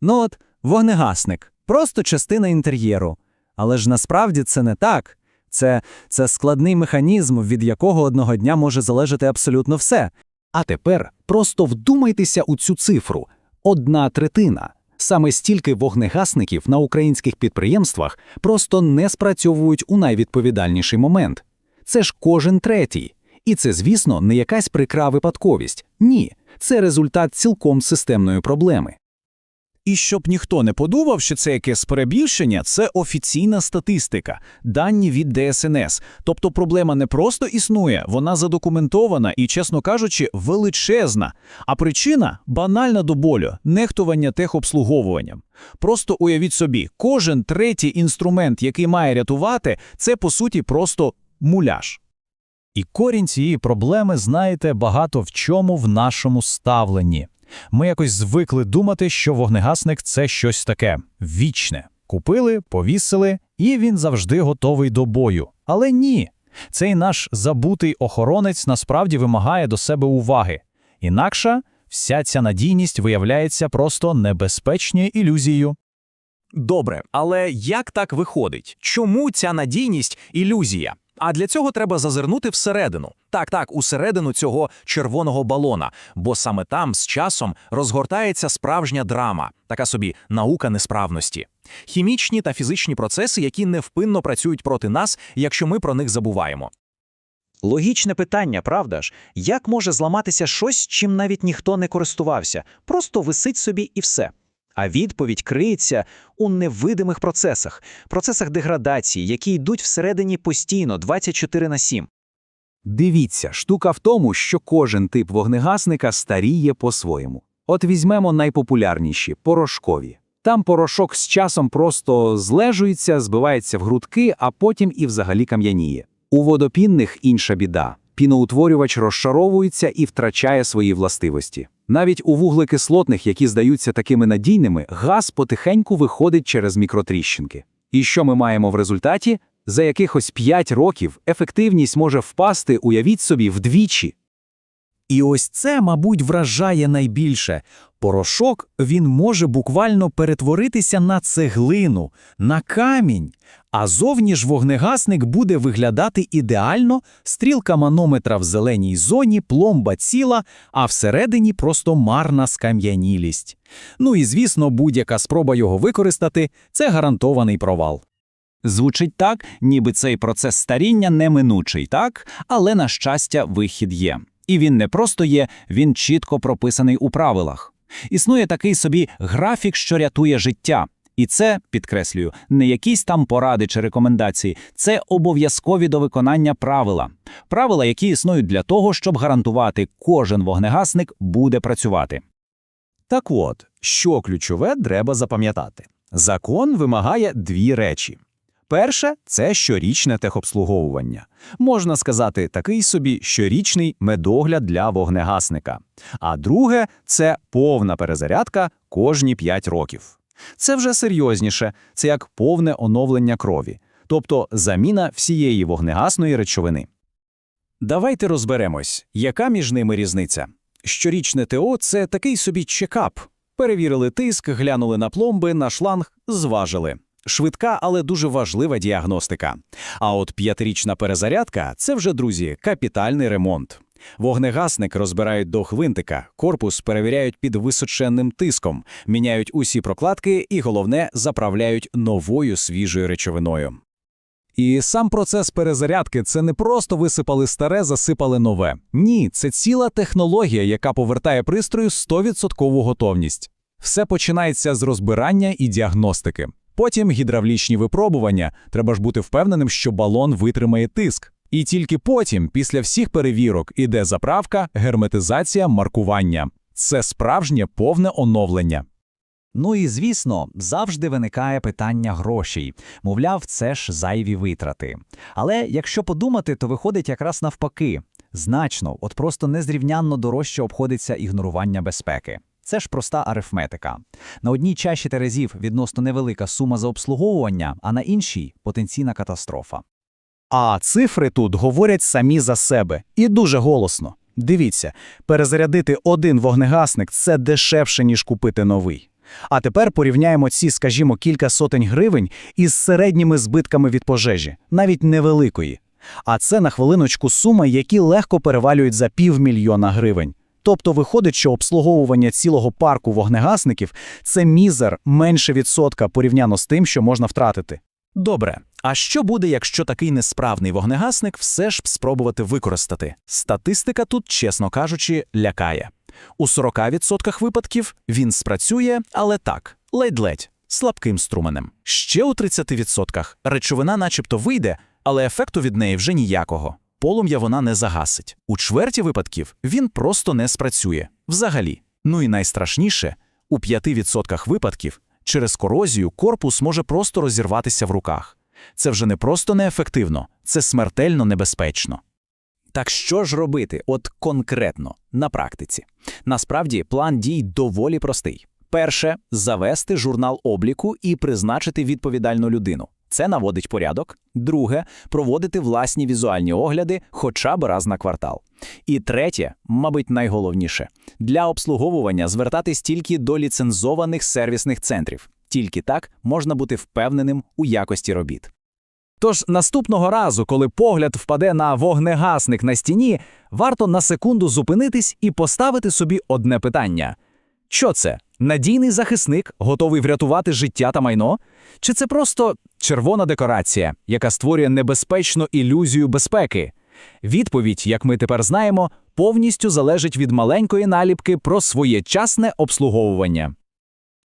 Ну от, вогнегасник, просто частина інтер'єру. Але ж насправді це не так. Це, це складний механізм, від якого одного дня може залежати абсолютно все. А тепер просто вдумайтеся у цю цифру одна третина. Саме стільки вогнегасників на українських підприємствах просто не спрацьовують у найвідповідальніший момент. Це ж кожен третій. І це, звісно, не якась прикра випадковість. Ні, це результат цілком системної проблеми. І щоб ніхто не подумав, що це якесь перебільшення, це офіційна статистика, дані від ДСНС. Тобто проблема не просто існує, вона задокументована і, чесно кажучи, величезна. А причина банальна до болю нехтування техобслуговуванням. Просто уявіть собі, кожен третій інструмент, який має рятувати, це по суті просто муляж. І корінь цієї проблеми, знаєте, багато в чому в нашому ставленні. Ми якось звикли думати, що вогнегасник це щось таке вічне. Купили, повісили, і він завжди готовий до бою. Але ні. Цей наш забутий охоронець насправді вимагає до себе уваги. Інакше вся ця надійність виявляється просто небезпечною ілюзією. Добре, але як так виходить? Чому ця надійність ілюзія? А для цього треба зазирнути всередину. Так, так, усередину цього червоного балона, бо саме там з часом розгортається справжня драма, така собі наука несправності. Хімічні та фізичні процеси, які невпинно працюють проти нас, якщо ми про них забуваємо. Логічне питання, правда ж? Як може зламатися щось, чим навіть ніхто не користувався? Просто висить собі і все. А відповідь криється у невидимих процесах, процесах деградації, які йдуть всередині постійно, 24 на 7. Дивіться, штука в тому, що кожен тип вогнегасника старіє по-своєму. От візьмемо найпопулярніші порошкові. Там порошок з часом просто злежується, збивається в грудки, а потім і взагалі кам'яніє. У водопінних інша біда. Піноутворювач розшаровується і втрачає свої властивості. Навіть у вуглекислотних, які здаються такими надійними, газ потихеньку виходить через мікротріщинки. І що ми маємо в результаті? За якихось 5 років ефективність може впасти, уявіть собі, вдвічі. І ось це, мабуть, вражає найбільше. Порошок він може буквально перетворитися на цеглину, на камінь. А зовні ж вогнегасник буде виглядати ідеально, стрілка манометра в зеленій зоні, пломба ціла, а всередині просто марна скам'янілість. Ну і звісно, будь-яка спроба його використати це гарантований провал. Звучить так, ніби цей процес старіння неминучий, так? Але, на щастя, вихід є. І він не просто є, він чітко прописаний у правилах. Існує такий собі графік, що рятує життя. І це, підкреслюю, не якісь там поради чи рекомендації, це обов'язкові до виконання правила. Правила, які існують для того, щоб гарантувати, кожен вогнегасник буде працювати. Так от, що ключове треба запам'ятати. Закон вимагає дві речі. Перше це щорічне техобслуговування. Можна сказати, такий собі щорічний медогляд для вогнегасника. А друге це повна перезарядка кожні 5 років. Це вже серйозніше, це як повне оновлення крові, тобто заміна всієї вогнегасної речовини. Давайте розберемось, яка між ними різниця. Щорічне ТО це такий собі чекап. Перевірили тиск, глянули на пломби, на шланг, зважили. Швидка, але дуже важлива діагностика. А от п'ятирічна перезарядка це вже, друзі, капітальний ремонт. Вогнегасник розбирають до хвинтика, корпус перевіряють під височенним тиском, міняють усі прокладки і, головне, заправляють новою свіжою речовиною. І сам процес перезарядки це не просто висипали старе, засипали нове. Ні, це ціла технологія, яка повертає пристрою 100% готовність. Все починається з розбирання і діагностики. Потім гідравлічні випробування. Треба ж бути впевненим, що балон витримає тиск. І тільки потім, після всіх перевірок, іде заправка, герметизація, маркування. Це справжнє повне оновлення. Ну і звісно, завжди виникає питання грошей. Мовляв, це ж зайві витрати. Але якщо подумати, то виходить якраз навпаки. Значно, от просто незрівнянно дорожче обходиться ігнорування безпеки. Це ж проста арифметика. На одній чаші терезів відносно невелика сума за обслуговування, а на іншій потенційна катастрофа. А цифри тут говорять самі за себе і дуже голосно. Дивіться, перезарядити один вогнегасник це дешевше, ніж купити новий. А тепер порівняємо ці, скажімо, кілька сотень гривень із середніми збитками від пожежі, навіть невеликої. А це на хвилиночку суми, які легко перевалюють за півмільйона гривень. Тобто виходить, що обслуговування цілого парку вогнегасників – це мізер менше відсотка порівняно з тим, що можна втратити. Добре, а що буде, якщо такий несправний вогнегасник все ж спробувати використати? Статистика тут, чесно кажучи, лякає. У 40% випадків він спрацює, але так, ледь-ледь, слабким струменем. Ще у 30% речовина начебто вийде, але ефекту від неї вже ніякого. Полум'я вона не загасить. У чверті випадків він просто не спрацює. Взагалі. Ну і найстрашніше, у 5% випадків через корозію корпус може просто розірватися в руках. Це вже не просто неефективно, це смертельно небезпечно. Так що ж робити, от конкретно, на практиці? Насправді, план дій доволі простий. Перше завести журнал обліку і призначити відповідальну людину. Це наводить порядок. Друге проводити власні візуальні огляди хоча б раз на квартал. І третє, мабуть, найголовніше для обслуговування звертатись тільки до ліцензованих сервісних центрів. Тільки так можна бути впевненим у якості робіт. Тож наступного разу, коли погляд впаде на вогнегасник на стіні, варто на секунду зупинитись і поставити собі одне питання: що це? Надійний захисник, готовий врятувати життя та майно? Чи це просто червона декорація, яка створює небезпечну ілюзію безпеки? Відповідь, як ми тепер знаємо, повністю залежить від маленької наліпки про своєчасне обслуговування.